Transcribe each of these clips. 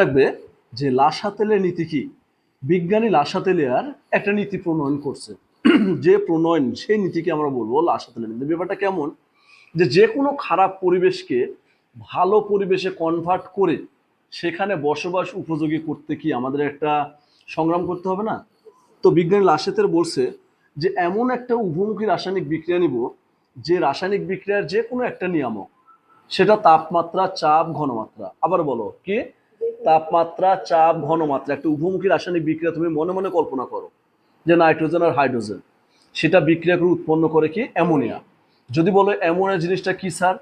রাখবে যে লাসাতেলের নীতি কি? বিজ্ঞানী লাসাতেলিয়ার একটা নীতি প্রণয়ন করছে। যে প্রণয়ন, সেই নীতিকে আমরা বলব লাসাতেলের নীতি। ব্যাপারটা কেমন? যে যে কোনো খারাপ পরিবেশকে ভালো পরিবেশে কনভার্ট করে সেখানে বসবাস উপযোগী করতে কি আমাদের একটা সংগ্রাম করতে হবে না? তো বিজ্ঞানী লাসেতের বলছে যে এমন একটা উভমুখী রাসায়নিক বিক্রিয়া নিব যে রাসায়নিক বিক্রিয়ার যে কোনো একটা নিয়ামক, সেটা তাপমাত্রা, চাপ, ঘনমাত্রা। আবার বলো, কি? তাপমাত্রা, চাপ, ঘনমাত্রা, একটা উভমুখী রাসায়নিক বিক্রিয়া তুমি মনে মনে কল্পনা করো যে নাইট্রোজেন আর হাইড্রোজেন। সেটা বিক্রিয়া করে উৎপন্ন করে কি? অ্যামোনিয়া। যদি বলো অ্যামোনিয়া জিনিসটা কি, স্যার?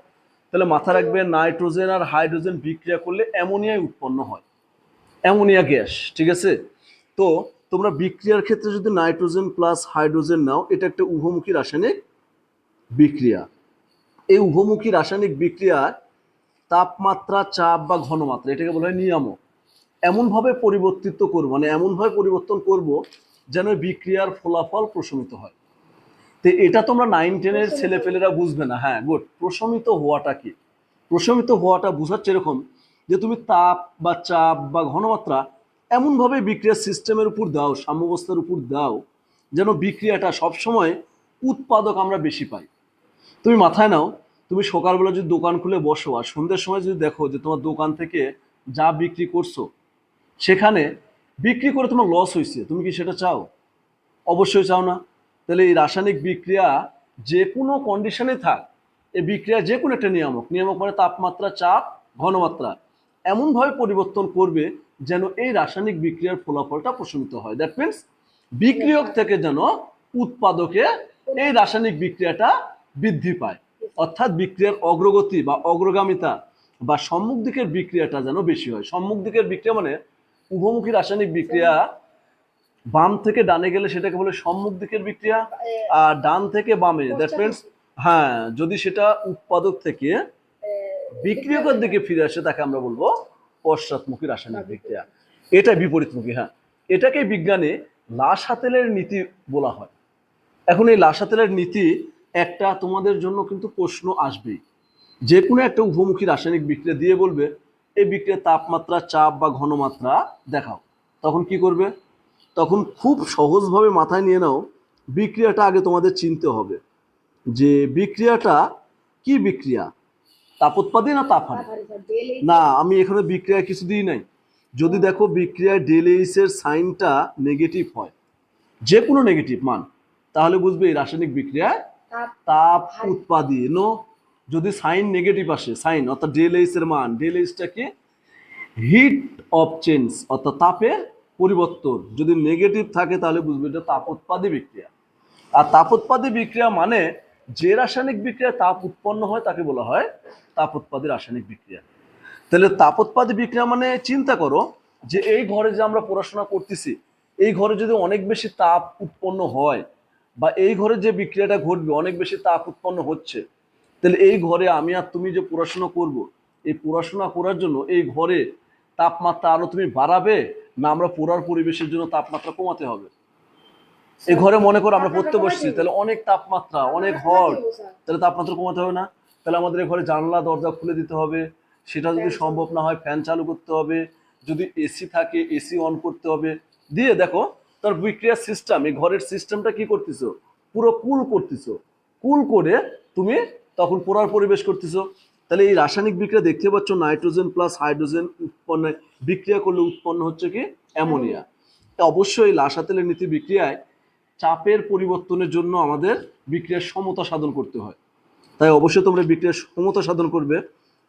তাহলে মাথা রাখবে, নাইট্রোজেন আর হাইড্রোজেন বিক্রিয়া করলে অ্যামোনিয়াই উৎপন্ন হয়। অ্যামোনিয়া গ্যাস, ঠিক আছে? তো তোমরা বিক্রিয়ার ক্ষেত্রে যদি নাইট্রোজেন প্লাস হাইড্রোজেন নাও, এটা একটা উভমুখী রাসায়নিক বিক্রিয়া। এই উভমুখী রাসায়নিক বিক্রিয়ার তাপমাত্রা চাপ বা ঘনমাত্রা এটাকে বলা হয় নিয়ামক। এমনভাবে পরিবর্তিত করব মানে এমনভাবে পরিবর্তন করব যেন বিক্রিয়ার ফলাফল প্রশমিত হয়। তো এটা তোমরা নাইন টেনের ছেলেপেলেরা বুঝবে না। হ্যাঁ গুড প্রশমিত হওয়াটা কি? প্রশমিত হওয়াটা বোঝাচ্ছে এরকম যে তুমি তাপ বা চাপ বা ঘনমাত্রা এমনভাবে বিক্রিয়ার সিস্টেমের উপর দাও সাম্যবস্থার উপর দাও যেন বিক্রিয়াটা সবসময় উৎপাদক আমরা বেশি পাই। তুমি মাথায় নাও তুমি সকালবেলা যদি দোকান খুলে বসো আর সন্ধ্যের সময় যদি দেখো যে তোমার দোকান থেকে যা বিক্রি করছ, সেখানে বিক্রি করে তোমার লস হয়েছে তুমি কি সেটা চাও? অবশ্যই চাও না। তাহলে এই রাসায়নিক বিক্রিয়া যে কোনো কন্ডিশনে থাক, এই বিক্রিয়া যে কোনো একটা নিয়ামক। নিয়ামক মানে তাপমাত্রা, চাপ, ঘনমাত্রা। এমনভাবে পরিবর্তন করবে যেন এই রাসায়নিক বিক্রিয়ার ফলাফলটা প্রশমিত হয়। দ্যাট মিনস বিক্রিয়ক থেকে যেন উৎপাদকে এই রাসায়নিক বিক্রিয়াটা বৃদ্ধি পায়। অর্থাৎ বিক্রিয়ার অগ্রগতি বা অগ্রগামিতা বা সম্মুখ দিকের বিক্রিয়াটা যেন বেশি হয়। সম্মুখ দিকের বিক্রিয়া মানে উভমুখী রাসায়নিক বিক্রিয়া বাম থেকে ডানে গেলে সেটাকে বলে সম্মুখ দিকের বিক্রিয়া আর ডান থেকে বামে। দ্যাট মিনস হ্যাঁ যদি সেটা উৎপাদক থেকে বিক্রিয়কের দিকে ফিরে আসে তাকে আমরা বলব পশ্চাৎমুখী রাসায়নিক বিক্রিয়া। এটা বিপরীতমুখী হ্যাঁ। এটাকে বিজ্ঞানে লাসাতেলের নীতি বলা হয়। এখন এই লাসাতেলের নীতি একটা তোমাদের জন্য কিন্তু প্রশ্ন আসবেই যে কোনো একটা উভমুখী রাসায়নিক বিক্রিয়া দিয়ে বলবে, এই বিক্রিয়ার তাপমাত্রা, চাপ বা ঘনমাত্রা দেখাও। তখন কি করবে? তখন খুব সহজভাবে মাথায় নিয়ে নাও, বিক্রিয়াটা আগে তোমাদের চিনতে হবে। যে বিক্রিয়াটা কি বিক্রিয়া? তাপোৎপাদী না তাপহানি না, আমি এখানে বিক্রিয়া কিছু দিই নাই। যদি দেখো বিক্রিয়ায় ডেলেইসের সাইনটা নেগেটিভ হয়, যে কোনো নেগেটিভ মান, তাহলে বুঝবে এই রাসায়নিক বিক্রিয়ায় তাপ উৎপাদী নো যদি সাইন নেগেটিভ আসে সাইন অর্থাৎ ডেলেইস এর মান ডেলেইসটা কি? হিট অফ চেঞ্জ অর্থাৎ তাপের পরিবর্তন। যদি নেগেটিভ থাকে তাহলে বুঝবে এটা তাপোৎপাদী বিক্রিয়া। আর তাপোৎপাদী বিক্রিয়া মানে যে রাসায়নিক বিক্রিয়া তাপ উৎপন্ন হয় তাকে বলা হয় তাপোৎপাদী রাসায়নিক বিক্রিয়া। তাহলে তাপোৎপাদী বিক্রিয়া মানে চিন্তা করো যে এই ঘরে যে আমরা পড়াশোনা করতেছি এই ঘরে যদি অনেক বেশি তাপ উৎপন্ন হয় বা এই ঘরে যে বিক্রিয়াটা ঘটবে অনেক বেশি তাপ উৎপন্ন হচ্ছে তাহলে এই ঘরে আমি আর তুমি যে পড়াশোনা করব এই পড়াশোনা করার জন্য এই ঘরে তাপমাত্রা আরও তুমি বাড়াবে না আমরা পড়ার পরিবেশের জন্য তাপমাত্রা কমাতে হবে? এই ঘরে মনে করো আমরা পড়তে বসছি তাহলে অনেক তাপমাত্রা অনেক হট তাহলে তাপমাত্রা কমাতে হবে না? তাহলে আমাদের এই ঘরে জানলা দরজা খুলে দিতে হবে সেটা যদি সম্ভব না হয় ফ্যান চালু করতে হবে যদি এসি থাকে এসি অন করতে হবে। দিয়ে দেখো তার বিক্রিয়ার সিস্টেম এই ঘরের সিস্টেমটা কি করতেছো? পুরো কুল করতেছো। কুল করে তুমি তখন পোড়ার পরিবেশ করতেছো। তাহলে এই রাসায়নিক বিক্রিয়া দেখতে পাচ্ছ, নাইট্রোজেন প্লাস হাইড্রোজেন উৎপন্ন, বিক্রিয়া করলে উৎপন্ন হচ্ছে কি? অ্যামোনিয়া। অবশ্যই লাসাতেলের নীতি বিক্রিয়ায় চাপের পরিবর্তনের জন্য আমাদের বিক্রিয়ার সমতা সাধন করতে হয়। তাই অবশ্যই তোমরা বিক্রিয়ার সমতা সাধন করবে।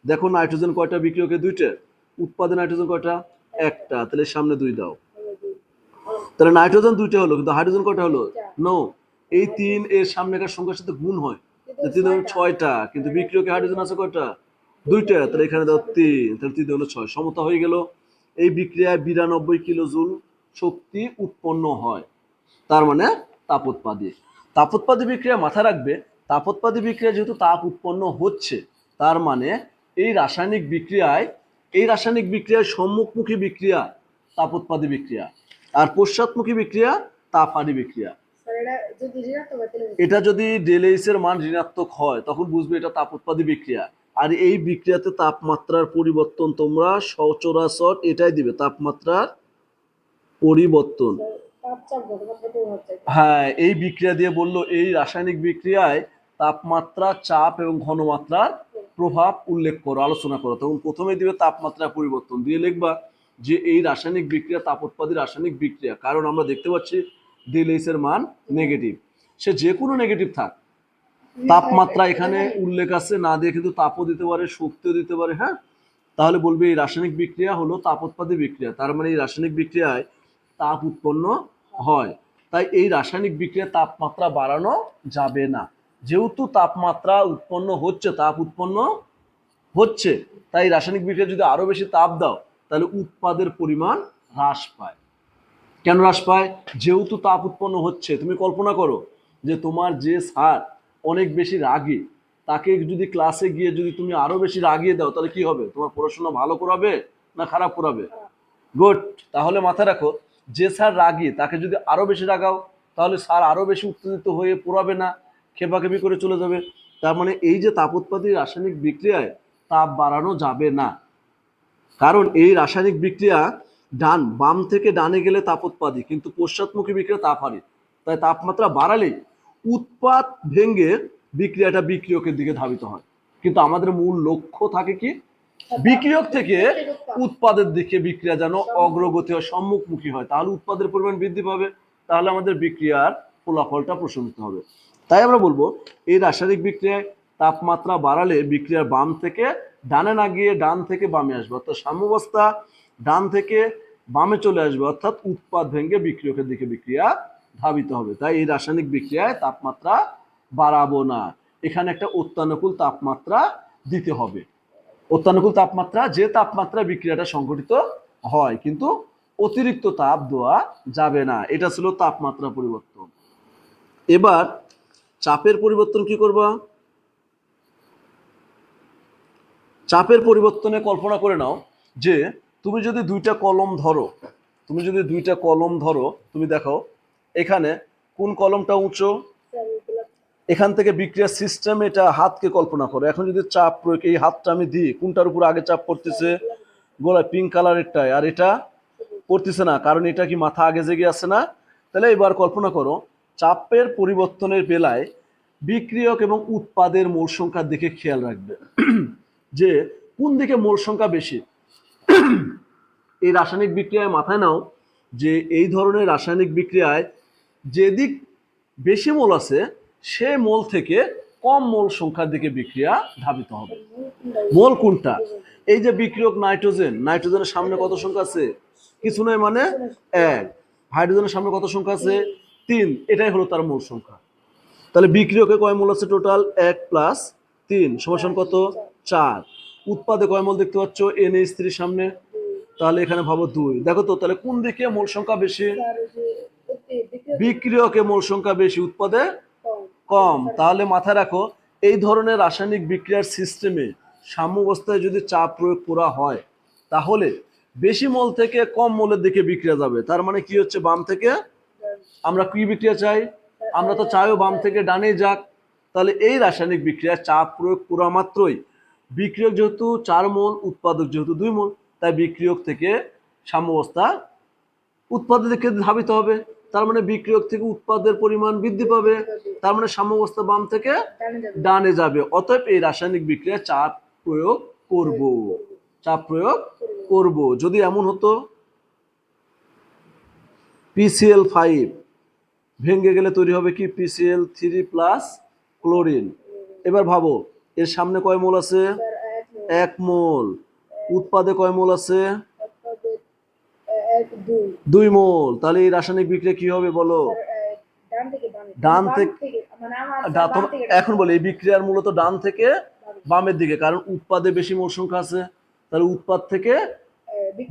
দেখো নাইট্রোজেন কয়টা বিক্রিয়কে দুইটা? উৎপাদন নাইট্রোজেন কয়টা? একটা। তাহলে সামনে দুই দাও। তাহলে নাইট্রোজেন দুইটা হলো কিন্তু হাইড্রোজেন কয়টা হলো? নো এই তিন এর সামনেকার সংখ্যার সাথে গুণ হয়। তিন হলো ছয়টা। কিন্তু বিক্রিয়কে হাইড্রোজেন আছে কয়টা? দুইটা তাহলে এখানে দাও তিন তাহলে তিন হলো ছয়। সমতা হয়ে গেল এই বিক্রিয়ায় বিরানব্বই কিলো জুল শক্তি উৎপন্ন হয়। তার মানে তাপোৎপাদী তাপোৎপাদী বিক্রিয়া মাথায় রাখবে তাপোৎপাদী বিক্রিয়া যেহেতু তাপ উৎপন্ন হচ্ছে তার মানে এই রাসায়নিক বিক্রিয়ায় এই রাসায়নিক বিক্রিয়ায় সম্মুখমুখী বিক্রিয়া তাপোৎপাদী বিক্রিয়া। আর পশ্চাৎমুখী বিক্রিয়া তাপহানি বিক্রিয়া। এটা যদি ডেলেইসের মান ঋণাত্মক হয় তখন বুঝবে এটা তাপ উৎপাদী বিক্রিয়া। আর এই বিক্রিয়াতে তাপমাত্রার পরিবর্তন তোমরা সচরাচর এটাই দিবে তাপমাত্রার পরিবর্তন। হ্যাঁ এই বিক্রিয়া দিয়ে বলল এই রাসায়নিক বিক্রিয়ায় তাপমাত্রা চাপ এবং ঘনমাত্রার প্রভাব উল্লেখ করো আলোচনা করো। তখন প্রথমে দিবে তাপমাত্রা পরিবর্তন। দিয়ে লিখবা যে এই রাসায়নিক বিক্রিয়া তাপোৎপাদী রাসায়নিক বিক্রিয়া, কারণ আমরা দেখতে পাচ্ছি ডিএলএইচ এর মান নেগেটিভ সে যে কোনো নেগেটিভ থাক। তাপমাত্রা এখানে উল্লেখ আছে, না দিয়ে কিন্তু তাপও দিতে পারে, শক্তিও দিতে পারে হ্যাঁ? তাহলে বলবে এই রাসায়নিক বিক্রিয়া হলো তাপোৎপাদী বিক্রিয়া, তার মানে এই রাসায়নিক বিক্রিয়ায় তাপ উৎপন্ন হয়। তাই এই রাসায়নিক বিক্রিয়া তাপমাত্রা বাড়ানো যাবে না। যেহেতু তাপমাত্রা উৎপন্ন হচ্ছে, তাপ উৎপন্ন হচ্ছে, তাই রাসায়নিক বিক্রিয়া যদি আরও বেশি তাপ দাও তাহলে উৎপাদের পরিমাণ হ্রাস পায়। কেন হ্রাস পায়? যেহেতু তাপ উৎপন্ন হচ্ছে, তুমি কল্পনা করো যে তোমার যে সার অনেক বেশি রাগী, তাকে যদি ক্লাসে গিয়ে যদি তুমি আরও বেশি রাগিয়ে দাও, তাহলে কি হবে? তোমার পড়াশোনা ভালো করাবে না খারাপ করাবে? গুড তাহলে মাথায় রাখো, যে স্যার রাগী, তাকে যদি আরও বেশি রাগাও, তাহলে স্যার আরও বেশি উত্তেজিত হয়ে পড়াবে না, খেপাখেপি করে চলে যাবে। তার মানে এই যে তাপ উৎপাদী রাসায়নিক বিক্রিয়ায় তাপ বাড়ানো যাবে না। কারণ এই রাসায়নিক বিক্রিয়া ডান বাম থেকে ডানে গেলে তাপ উৎপাদী কিন্তু পশ্চাৎমুখী বিক্রিয়া তাপ হারে তাই তাপমাত্রা বাড়ালেই উৎপাদ ভেঙ্গে বিক্রিয়াটা বিক্রিয়কের দিকে ধাবিত হয়। কিন্তু আমাদের মূল লক্ষ্য থাকে কি? বিক্রিয়ক থেকে উৎপাদের দিকে বিক্রিয়া যেন অগ্রগতি হয় সম্মুখমুখী হয়। তাহলে উৎপাদের পরিমাণ বৃদ্ধি পাবে। তাহলে আমাদের বিক্রিয়ার ফলাফলটা প্রশমিত হবে। তাই আমরা বলব এই রাসায়নিক বিক্রিয়ায় তাপমাত্রা বাড়ালে বিক্রিয়ার বাম থেকে ডানে না গিয়ে ডান থেকে বামে আসবে, অর্থাৎ সাম্যবস্থা ডান থেকে বামে চলে আসবে, অর্থাৎ উৎপাদ ভেঙে বিক্রিয়কের দিকে বিক্রিয়া ধাবিত হবে। তাই এই রাসায়নিক বিক্রিয়ায় তাপমাত্রা বাড়াবো না। এখানে একটা অত্যানুকূল তাপমাত্রা দিতে হবে। অত্যানুকূল তাপমাত্রা, যে তাপমাত্রা বিক্রিয়াটা সংঘটিত হয়, কিন্তু অতিরিক্ত তাপ দেওয়া যাবে না। এটা ছিল তাপমাত্রা পরিবর্তন। এবার চাপের পরিবর্তন কি করবা? চাপের পরিবর্তনে কল্পনা করে নাও যে তুমি যদি দুইটা কলম ধরো, তুমি যদি দুইটা কলম ধরো, তুমি দেখো এখানে কোন কলমটা উঁচু এখান থেকে বিক্রিয়ার সিস্টেম এটা হাতকে কল্পনা করো। এখন যদি চাপ প্রয়োগ, এই হাতটা আমি দিই, কোনটার উপর আগে চাপ পড়তেছে? গোলায় পিঙ্ক কালারেরটায় আর এটা পড়তেছে না, কারণ এটা কি মাথা আগে জেগে আছে না? তাহলে এবার কল্পনা করো, চাপের পরিবর্তনের বেলায় বিক্রিয়ক এবং উৎপাদের মোল সংখ্যার দিকে খেয়াল রাখবে। যে কোন দিকে মোল সংখ্যা বেশি? এই রাসায়নিক বিক্রিয়ায় মাথায় নাও যে এই ধরনের রাসায়নিক বিক্রিয়ায় যেদিক বেশি মোল আছে, সে মোল থেকে কম মোল সংখ্যার দিকে বিক্রিয়া ধাবিত হবে। মোল কোনটা? এই যে বিক্রিয়ক নাইট্রোজেন, নাইট্রোজেনের সামনে কত সংখ্যা আছে? কিছু নয় মানে এক। হাইড্রোজেনের সামনে কত সংখ্যা আছে? তিন। এটাই হলো তার মোল সংখ্যা। তাহলে বিক্রিয়কে কয় মোল আছে টোটাল? এক প্লাস তিন। সমান কত? চার। উৎপাদে কয় মোল দেখতে পাচ্ছ? এন এইচ থ্রির সামনে। তাহলে এখানে ভাবো দুই। দেখো তো, তাহলে কোন দিকে মোল সংখ্যা বেশি? বিক্রিয়কে মোল সংখ্যা বেশি, উৎপাদে কম। তাহলে মাথায় রাখো, এই ধরনের রাসায়নিক বিক্রিয়ার সিস্টেমে সাম্যাবস্থায় যদি চাপ প্রয়োগ করা হয়, তাহলে বেশি মল থেকে কম মলের দিকে বিক্রিয়া যাবে। তার মানে কি হচ্ছে? বাম থেকে আমরা কি বিক্রিয়া চাই? আমরা তো চাইও বাম থেকে ডানে যাক। তাহলে এই রাসায়নিক বিক্রিয়ায় চাপ প্রয়োগ করা মাত্রই বিক্রিয়ক যেহেতু চার মোল, উৎপাদক যেহেতু দুই মোল, তাই বিক্রিয়ক থেকে সাম্যাবস্থা উৎপাদের দিকে ধাবিত হবে। তার মানে বিক্রিয়ক থেকে উৎপাদের পরিমাণ বৃদ্ধি পাবে, তার মানে সাম্যাবস্থা বাম থেকে ডানে যাবে। অতএব এই রাসায়নিক বিক্রিয়া চাপ প্রয়োগ করব, চাপ প্রয়োগ করব। যদি এমন হতো পিসিএল ফাইভ ভেঙে গেলে তৈরি হবে কি? পিসিএল থ্রি প্লাস ক্লোরিন এবার ভাবো এর সামনে কয় মোল আছে? এক মোল। উৎপাদে কয় মোল আছে? দুই মোল। তাহলে এই রাসায়নিক বিক্রিয়া কি হবে বলো? ডান থেকে এখন বলে, এই বিক্রিয়ার মূলত ডান থেকে বামের দিকে, কারণ উৎপাদে বেশি মোল সংখ্যা আছে। তাহলে উৎপাদ থেকে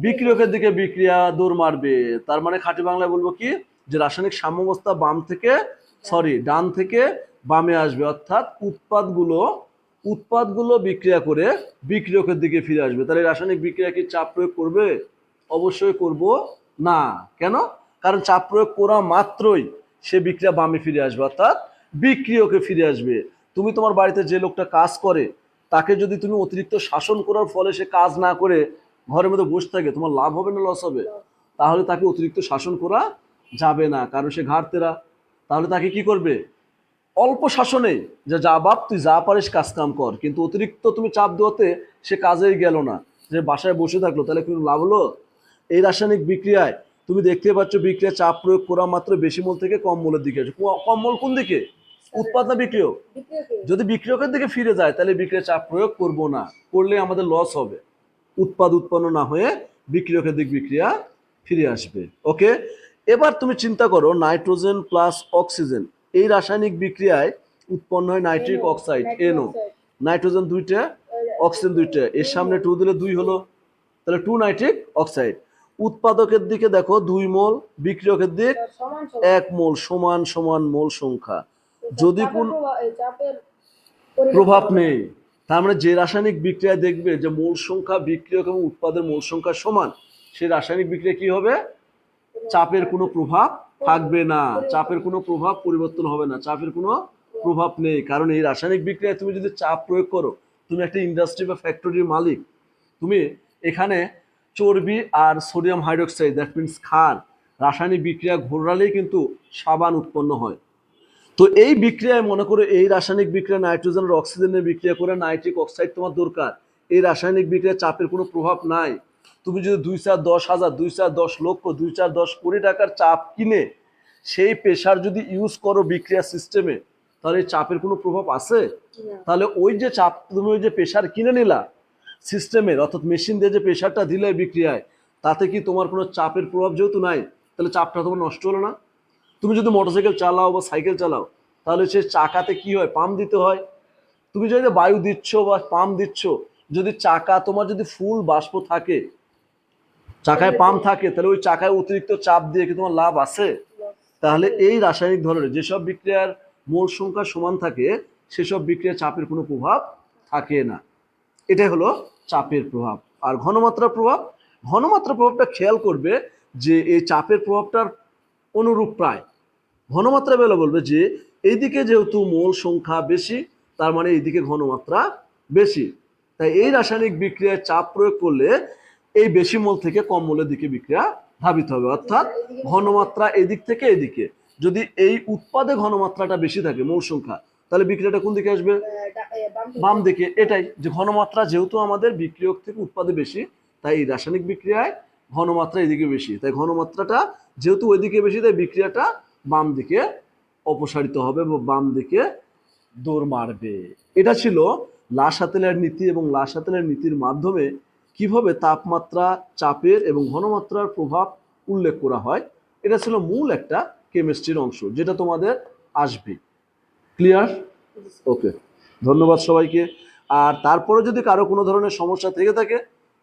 বিক্রিয়কের দিকে বিক্রিয়া দৌড় মারবে। তার মানে খাঁটি বাংলায় বলব কি? যে রাসায়নিক সাম্যবস্থা বাম থেকে সরি, ডান থেকে বামে আসবে। অর্থাৎ উৎপাদগুলো উৎপাদগুলো বিক্রিয়া করে বিক্রিয়কের দিকে ফিরে আসবে। তাহলে রাসায়নিক বিক্রিয়া কি চাপ প্রয়োগ করবে? অবশ্যই করব না। কেন? কারণ চাপ প্রয়োগ করা মাত্রই সে বিক্রিয়া বামে ফিরে আসবে, অর্থাৎ বিক্রিয়কে ফিরে আসবে। তুমি তোমার বাড়িতে যে লোকটা কাজ করে, তাকে যদি তুমি অতিরিক্ত শাসন করার ফলে সে কাজ না করে, ঘরের মধ্যে বসে থাকে, তোমার লাভ হবে না লস হবে? তাহলে তাকে অতিরিক্ত শাসন করা যাবে না, কারণ সে ঘাড়তেরা তাহলে তাকে কি করবে? অল্প শাসনে যে যা বাপ তুই যা পারিস কাজ কাম কর। কিন্তু অতিরিক্ত তুমি চাপ দেওয়াতে সে কাজেই গেল না। যে বাসায় বসে থাকল, তাহলে কোনো লাভ হলো? এই রাসায়নিক বিক্রিয়ায় তুমি দেখতে পাচ্ছ বিক্রিয়া চাপ প্রয়োগ করা মাত্র বেশি মূল থেকে কম মূলের দিকে কম মূল কোন দিকে? উৎপাদন বিক্রিয়? বিক্রিয়কে যদি বিক্রিয়কের দিকে ফিরে যায়, তাহলে বিক্রিয়া চাপ প্রয়োগ করব না। করলে আমাদের লস হবে। উৎপাদ উৎপন্ন না হয়ে বিক্রিয়কের দিক বিক্রিয়া ফিরে আসবে। ওকে এবার তুমি চিন্তা করো, নাইট্রোজেন প্লাস অক্সিজেন এই রাসায়নিক বিক্রিয়ায় উৎপন্ন হয় নাইট্রিক অক্সাইড এনও নাইট্রোজেন দুইটা অক্সিজেন দুইটা। এর সামনে টু দিলে দুই হলো তাহলে টু নাইট্রিক অক্সাইড উৎপাদকের দিকে দেখো দুই মোল বিক্রিয়কের দিক এক মোল সমান সমান মোল সংখ্যা। যদি কোন প্রভাব-। নেই তার মানে যে রাসায়নিক বিক্রিয়া দেখবে যে মোল সংখ্যা বিক্রিয়ক এবং উৎপাদের মোল সংখ্যা সমান সেই রাসায়নিক বিক্রিয়া কি হবে? চাপের কোনো প্রভাব থাকবে না। চাপের কোনো প্রভাব পরিবর্তন হবে না। চাপের কোনো প্রভাব নেই। কারণ এই রাসায়নিক বিক্রিয়ায় তুমি যদি চাপ প্রয়োগ করো, তুমি একটা ইন্ডাস্ট্রি বা ফ্যাক্টরির মালিক, তুমি এখানে চর্বি আর সোডিয়াম হাইড্রোক্সাইড দ্যাট মিনস ক্ষার, রাসায়নিক বিক্রিয়া ঘোরালেই কিন্তু সাবান উৎপন্ন হয়। তো এই বিক্রিয়ায় মনে করো এই রাসায়নিক বিক্রিয়া নাইট্রোজেন আর অক্সিজেনের বিক্রিয়া করে নাইট্রিক অক্সাইড তোমার দরকার। এই রাসায়নিক বিক্রিয়া চাপের কোনো প্রভাব নাই। তুমি যদি দুই চার দশ হাজার দুই চার দশ লক্ষ দুই চার দশ কোটি টাকার চাপ কিনে সেই প্রেশার যদি ইউজ করো বিক্রিয়া সিস্টেমে তাহলে চাপের কোনো প্রভাব আছে? তাহলে ওই যে চাপ তুমি ওই যে প্রেশার কিনে নিলা সিস্টেমের অর্থাৎ মেশিন দিয়ে যে প্রেশারটা দিলে বিক্রিয়ায় তাতে কি তোমার কোনো চাপের প্রভাব যেহেতু নাই তাহলে চাপটা তোমার নষ্ট হলো না। তুমি যদি মোটরসাইকেল চালাও বা সাইকেল চালাও তাহলে সে চাকাতে কি হয়? পাম্প দিতে হয়। তুমি যদি বায়ু দিচ্ছ বা পাম্প দিচ্ছ যদি চাকা তোমার যদি ফুল বাষ্প থাকে চাকায় পাম্প থাকে তাহলে ওই চাকায় অতিরিক্ত চাপ দিয়ে কি তোমার লাভ আছে? তাহলে এই রাসায়নিক ধরনের যেসব বিক্রিয়ার মোল সংখ্যা সমান থাকে সেসব বিক্রিয়ার চাপের কোনো প্রভাব থাকে না। এটাই হলো চাপের প্রভাব। আর ঘনমাত্রার প্রভাব? ঘনমাত্রার প্রভাবটা খেয়াল করবে যে এই চাপের প্রভাবটার অনুরূপ প্রায়। ঘনমাত্রা বেলা বলবে যে এইদিকে যেহেতু মোল সংখ্যা বেশি তার মানে এইদিকে ঘনমাত্রা বেশি। তাই এই রাসায়নিক বিক্রিয়ায় চাপ প্রয়োগ করলে এই বেশি মোল থেকে কম মোলের দিকে বিক্রিয়া ধাবিত হবে। অর্থাৎ ঘনমাত্রা এদিক থেকে এদিকে। যদি এই উৎপাদে ঘনমাত্রাটা বেশি থাকে মোল সংখ্যা, তাহলে বিক্রিয়াটা কোন দিকে আসবে। বাম দিকে। এটাই যে ঘনমাত্রা যেহেতু আমাদের বিক্রিয়ক থেকে উৎপাদে বেশি, তাই এই রাসায়নিক বিক্রিয়ায় ঘনমাত্রা এদিকে বেশি। তাই ঘনমাত্রাটা যেহেতু ওইদিকে বেশি, তাই বিক্রিয়াটা বাম দিকে অপসারিত হবে বা বাম দিকে দৌড় মারবে। এটা ছিল লাসাতেলের নীতি এবং লাসাতেলের নীতির মাধ্যমে কীভাবে তাপমাত্রা, চাপের এবং ঘনমাত্রার প্রভাব উল্লেখ করা হয়, এটা ছিল মূল একটা কেমিস্ট্রির অংশ, যেটা তোমাদের আসবে। ক্লিয়ার ওকে ধন্যবাদ সবাইকে। আর তারপরে যদি কারও কোনো ধরনের সমস্যা থেকে থাকে,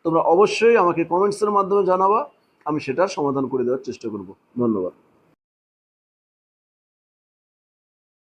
তোমরা অবশ্যই আমাকে কমেন্টসের মাধ্যমে জানাবা, আমি সেটার সমাধান করে দেওয়ার চেষ্টা করব। ধন্যবাদ।